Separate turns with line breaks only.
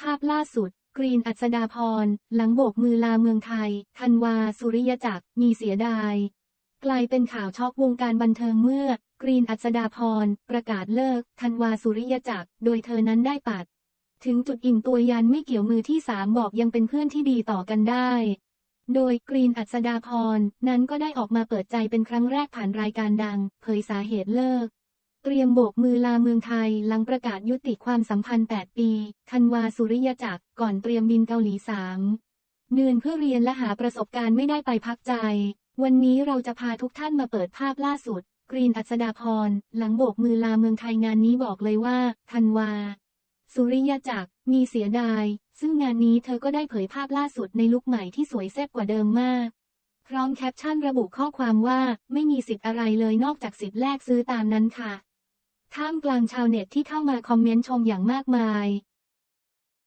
ภาพล่าสุด กรีนอัศดาพร หลังโบกมือลาเมืองไทย ธันวา สุริยจักร มีเสียดาย กลายเป็นข่าวช็อกวงการบันเทิงเมื่อ กรีนอัศดาพร ประกาศเลิก ธันวา สุริยจักร โดยเธอนั้นได้ปัด ถึงจุดอิ่มตัวยันไม่เกี่ยวมือที่สามบอกยังเป็นเพื่อนที่ดีต่อกันได้ โดยกรีนอัศดาพร นั้นก็ได้ออกมาเปิดใจเป็นครั้งแรกผ่านรายการดัง เผยสาเหตุเลิก เตรียมโบกมือลาเมืองไทยหลังประกาศยุติความสัมพันธ์ 8 ปีธันวาสุริยจักร ก่อนเตรียมบินเกาหลีสามเดือนเพื่อเรียนและหาประสบการณ์ไม่ได้ไปพักใจ วันนี้เราจะพาทุกท่านมาเปิดภาพล่าสุด กรีนอัศดาพร หลังโบกมือลาเมืองไทยงานนี้บอกเลยว่าธันวา สุริยจักร มีเสียดาย ซึ่งงานนี้เธอก็ได้เผยภาพล่าสุดในลุคใหม่ที่สวยแซ่บกว่าเดิมมากพร้อมแคปชั่นระบุข้อความว่า ไม่มีสิทธิ์อะไรเลยนอกจากสิทธิ์แลกซื้อตามนั้นค่ะ ท่ามกลางชาวเน็ตที่เข้ามาคอมเมนต์ชมอย่างมากมาย